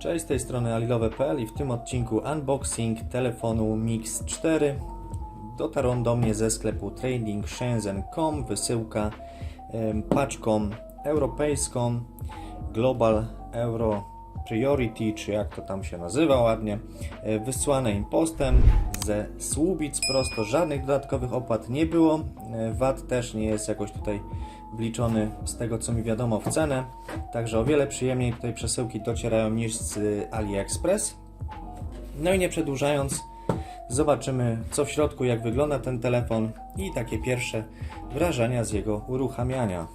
Cześć, z tej strony alilowe.pl i w tym odcinku unboxing telefonu Mix 4. Dotarł do mnie ze sklepu Trading Shenzhen.com, wysyłka paczką europejską Global Euro Priority, czy jak to tam się nazywa ładnie, e, wysłane impostem ze Słubic prosto, żadnych dodatkowych opłat nie było, E, VAT też nie jest jakoś tutaj wliczony z tego co mi wiadomo w cenę, także o wiele przyjemniej tutaj przesyłki docierają niż z AliExpress. No i nie przedłużając, zobaczymy co w środku, jak wygląda ten telefon i takie pierwsze wrażenia z jego uruchamiania.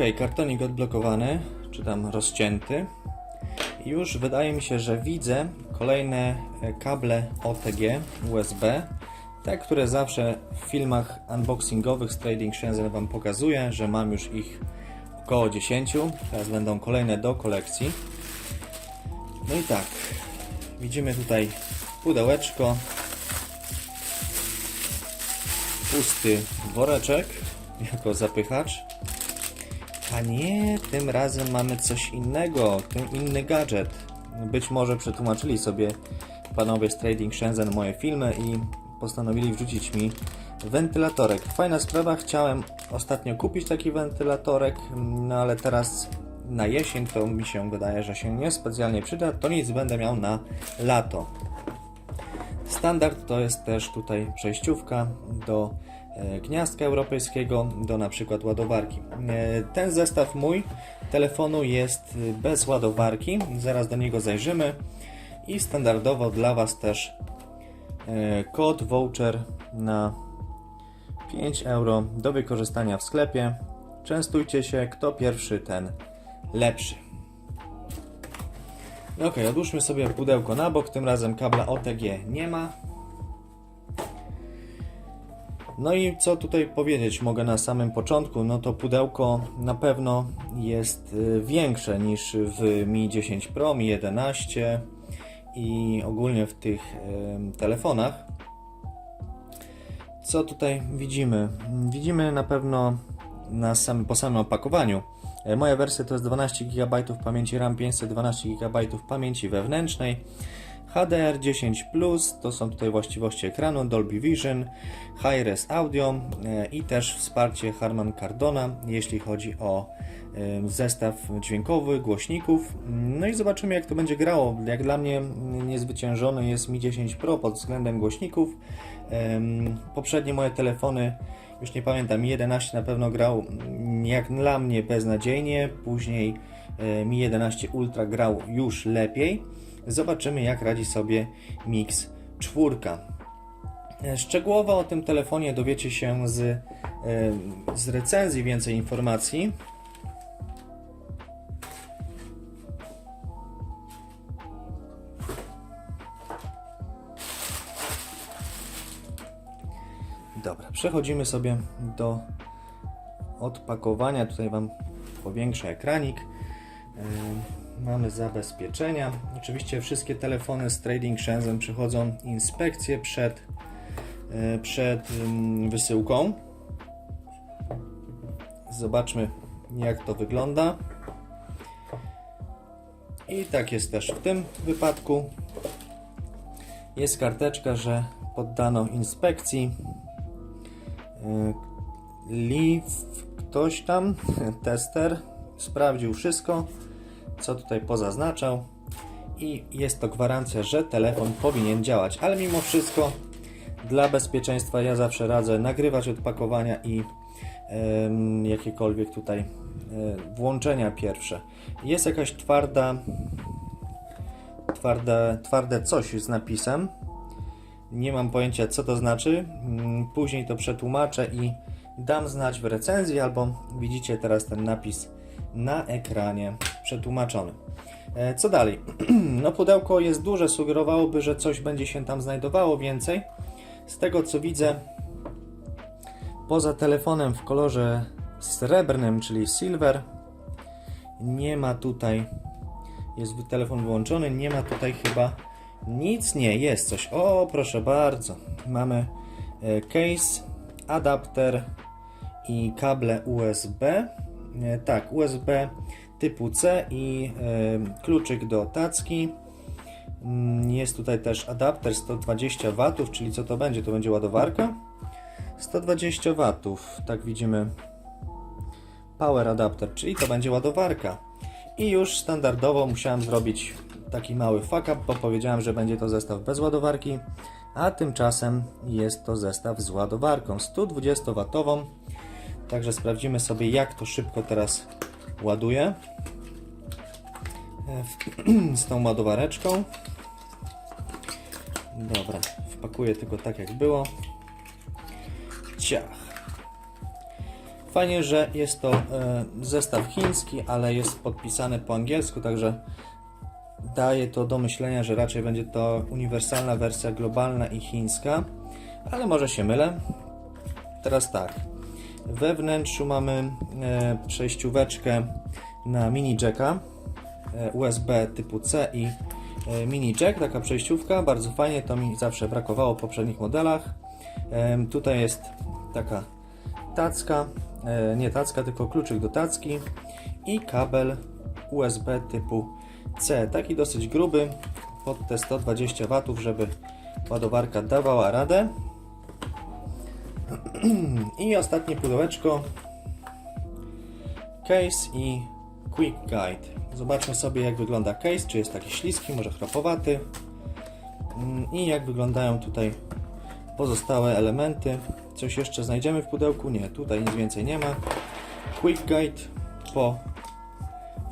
Kartonik odblokowany, czy tam rozcięty. Już wydaje mi się, że widzę kolejne e, kable OTG USB, te, które zawsze w filmach unboxingowych z Trading Shenzhen Wam pokazuję, że mam już ich około 10. Teraz będą kolejne do kolekcji. No i tak, widzimy tutaj pudełeczko, pusty woreczek jako zapychacz. A nie, tym razem mamy coś innego, tym inny gadżet. Być może przetłumaczyli sobie panowie z Trading Shenzhen moje filmy i postanowili wrzucić mi wentylatorek. Fajna sprawa, chciałem ostatnio kupić taki wentylatorek, no ale teraz na jesień to mi się wydaje, że się nie specjalnie przyda, to nic będę miał na lato. Standard to jest też tutaj przejściówka do gniazdka europejskiego, do na przykład ładowarki. E, Ten zestaw mój telefonu jest e, bez ładowarki, zaraz do niego zajrzymy i standardowo dla Was też e, kod voucher na 5 euro do wykorzystania w sklepie. Częstujcie się, kto pierwszy, ten lepszy. Ok, odłóżmy sobie pudełko na bok, tym razem kabla OTG nie ma. No i co tutaj powiedzieć mogę na samym początku? No to pudełko na pewno jest y, większe niż w Mi 10 Pro, Mi 11 i ogólnie w tych telefonach. Co tutaj widzimy? Widzimy na pewno na sam, po samym opakowaniu. E, Moja wersja to jest 12 GB pamięci RAM, 512 GB pamięci wewnętrznej. HDR10 to są tutaj właściwości ekranu, Dolby Vision, Hi-Res Audio e, i też wsparcie Harman Kardona, jeśli chodzi o zestaw dźwiękowy, głośników. No i zobaczymy jak to będzie grało. Jak dla mnie niezwyciężony jest Mi 10 Pro pod względem głośników. Poprzednie moje telefony, już nie pamiętam, Mi 11 na pewno grał mm, jak dla mnie beznadziejnie, później e, Mi 11 Ultra grał już lepiej. Zobaczymy jak radzi sobie Mix 4. E, Szczegółowo o tym telefonie dowiecie się z, e, z recenzji więcej informacji. Dobra, przechodzimy sobie do odpakowania. Tutaj Wam powiększę ekranik. Mamy zabezpieczenia. Oczywiście wszystkie telefony z Trading Shenzhen przechodzą inspekcję przed, yy, przed ym, wysyłką. Zobaczmy jak to wygląda. I tak jest też w tym wypadku. Jest karteczka, że poddano inspekcji. Yy, Liv, ktoś tam, tester, sprawdził wszystko, co tutaj pozaznaczał i jest to gwarancja, że telefon powinien działać, ale mimo wszystko dla bezpieczeństwa ja zawsze radzę nagrywać odpakowania i em, jakiekolwiek tutaj e, włączenia pierwsze. Jest jakaś twarda, twarde, twarde coś z napisem, nie mam pojęcia, co to znaczy. Mm, Później to przetłumaczę i dam znać w recenzji, albo widzicie teraz ten napis na ekranie przetłumaczony. E, Co dalej? No, pudełko jest duże, sugerowałoby, że coś będzie się tam znajdowało więcej. Z tego co widzę, poza telefonem w kolorze srebrnym, czyli silver, nie ma tutaj Jest telefon wyłączony, nie ma tutaj chyba nic, nie, jest coś. O, proszę bardzo. Mamy e, case, adapter i kable USB. E, Tak, USB typu C i kluczyk do tacki. Mm, Jest tutaj też adapter 120 W, czyli co to będzie? To będzie ładowarka? 120 W, tak widzimy. Power adapter, czyli to będzie ładowarka. I już standardowo musiałem zrobić taki mały fuck up, bo powiedziałem, że będzie to zestaw bez ładowarki, a tymczasem jest to zestaw z ładowarką 120 W. Także sprawdzimy sobie, jak to szybko teraz ładuje e, z tą ładowareczką. Dobra, wpakuję tylko tak jak było. Ciach. Fajnie, że jest to e, zestaw chiński, ale jest podpisany po angielsku, także daje to do myślenia, że raczej będzie to uniwersalna wersja globalna i chińska, ale może się mylę. Teraz tak. We wnętrzu mamy e, przejścióweczkę na mini jacka e, USB typu C i e, mini jack, taka przejściówka, bardzo fajnie, to mi zawsze brakowało w poprzednich modelach. Tutaj jest taka tacka, nie tacka, tylko kluczyk do tacki i kabel USB typu C, taki dosyć gruby, pod te 120 W, żeby ładowarka dawała radę. I ostatnie pudełeczko case i quick guide. Zobaczmy sobie jak wygląda case, czy jest taki śliski, może chrapowaty Mm, i jak wyglądają tutaj pozostałe elementy. Coś jeszcze znajdziemy w pudełku? Nie, tutaj nic więcej nie ma. Quick guide po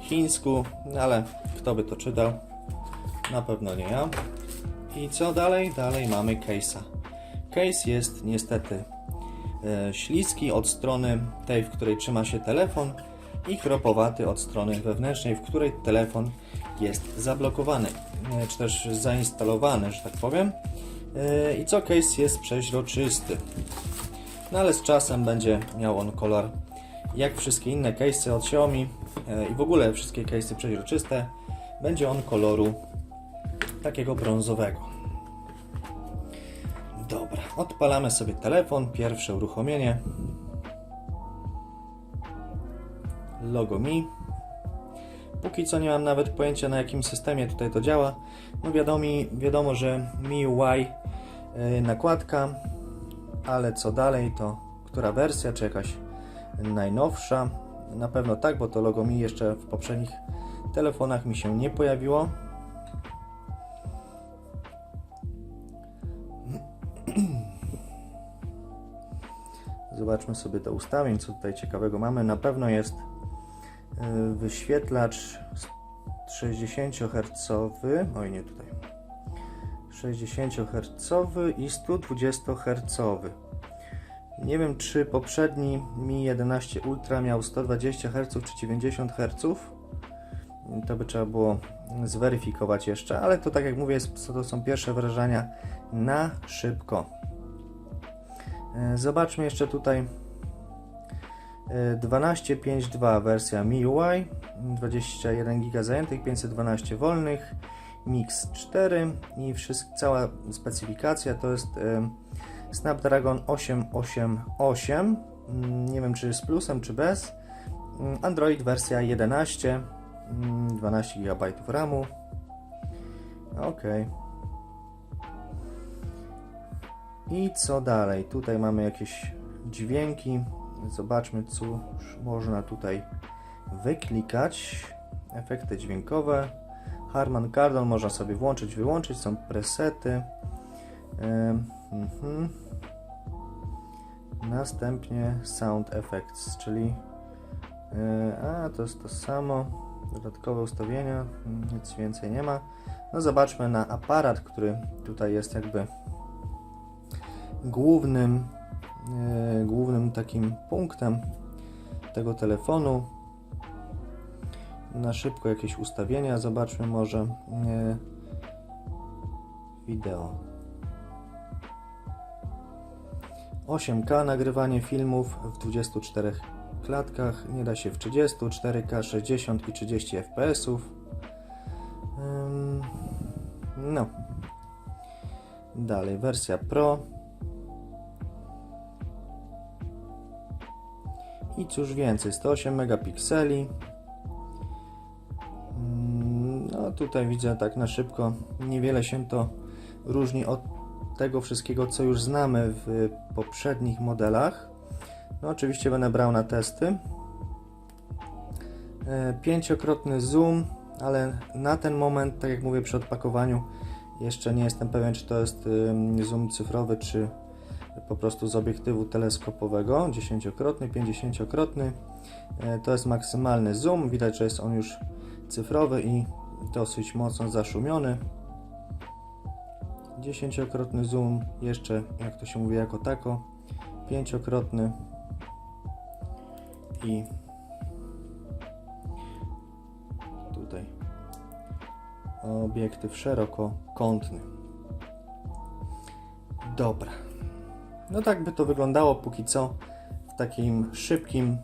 chińsku, ale kto by to czytał? Na pewno nie ja. I co dalej? Dalej mamy case'a. Case jest niestety śliski od strony tej, w której trzyma się telefon i chropowaty od strony wewnętrznej, w której telefon jest zablokowany, e, czy też zainstalowany, że tak powiem. E, I co case jest przeźroczysty. No ale z czasem będzie miał on kolor jak wszystkie inne case'y od Xiaomi e, i w ogóle wszystkie case'y przeźroczyste, będzie on koloru takiego brązowego. Odpalamy sobie telefon, pierwsze uruchomienie. Logo Mi. Póki co nie mam nawet pojęcia na jakim systemie tutaj to działa. No wiadomo, wiadomo że MIUI yy, nakładka, ale co dalej to która wersja, czy jakaś najnowsza? Na pewno tak, bo to logo Mi jeszcze w poprzednich telefonach mi się nie pojawiło. Zobaczmy sobie do ustawień, co tutaj ciekawego mamy. Na pewno jest y, wyświetlacz 60 Hz. Oj, nie tutaj. 60 Hz i 120 Hz. Nie wiem, czy poprzedni Mi 11 Ultra miał 120 Hz czy 90 Hz. To by trzeba było zweryfikować jeszcze, ale to tak jak mówię, to są pierwsze wrażenia na szybko. E, Zobaczmy jeszcze tutaj e, 12.5.2 wersja MIUI, 21 GB zajętych, 512 wolnych, Mix 4 i wszystko, cała specyfikacja to jest e, Snapdragon 888. Mm, Nie wiem czy z plusem czy bez. Mm, Android wersja 11, mm, 12 GB RAMu. Ok. I co dalej? Tutaj mamy jakieś dźwięki. Zobaczmy, cóż można tutaj wyklikać. Efekty dźwiękowe. Harman Kardon można sobie włączyć, wyłączyć. Są presety. Mhm. Następnie Sound Effects, czyli yy, a to jest to samo. Dodatkowe ustawienia, nic więcej nie ma. No zobaczmy na aparat, który tutaj jest jakby głównym, e, głównym takim punktem tego telefonu. Na szybko jakieś ustawienia, zobaczmy może e, wideo. 8K nagrywanie filmów w 24 klatkach, nie da się w 30, 4K 60 i 30 fps. No. Dalej, wersja Pro. I cóż więcej, 108 megapikseli. Mm, No tutaj widzę tak na szybko, niewiele się to różni od tego wszystkiego, co już znamy w poprzednich modelach. No oczywiście będę brał na testy. E, Pięciokrotny zoom, ale na ten moment, tak jak mówię przy odpakowaniu, jeszcze nie jestem pewien, czy to jest zoom cyfrowy, czy po prostu z obiektywu teleskopowego. Dziesięciokrotny, pięćdziesięciokrotny. E, To jest maksymalny zoom. Widać, że jest on już cyfrowy i dosyć mocno zaszumiony. Dziesięciokrotny zoom, jeszcze jak to się mówi jako tako. Pięciokrotny i tutaj obiektyw szerokokątny. Dobra. No tak by to wyglądało póki co w takim szybkim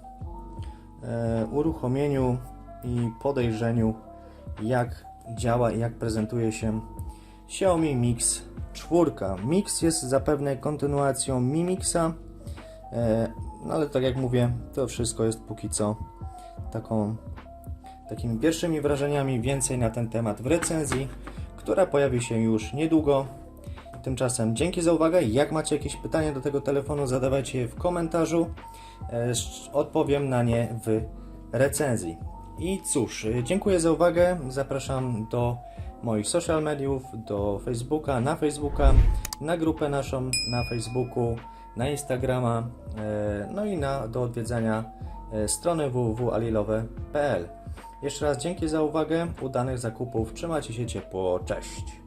e, uruchomieniu i podejrzeniu jak działa i jak prezentuje się Xiaomi Mix 4. Mix jest zapewne kontynuacją Mi Mixa, e, no ale tak jak mówię, to wszystko jest póki co taką, takimi pierwszymi wrażeniami. Więcej na ten temat w recenzji, która pojawi się już niedługo. Tymczasem dzięki za uwagę. Jak macie jakieś pytania do tego telefonu, zadawajcie je w komentarzu. E, Odpowiem na nie w recenzji. I cóż, e, dziękuję za uwagę. Zapraszam do moich social mediów, do Facebooka, na Facebooka, na grupę naszą na Facebooku, na Instagrama, e, no i na, do odwiedzania strony www.alilowe.pl. Jeszcze raz dzięki za uwagę, udanych zakupów, trzymajcie się ciepło, cześć!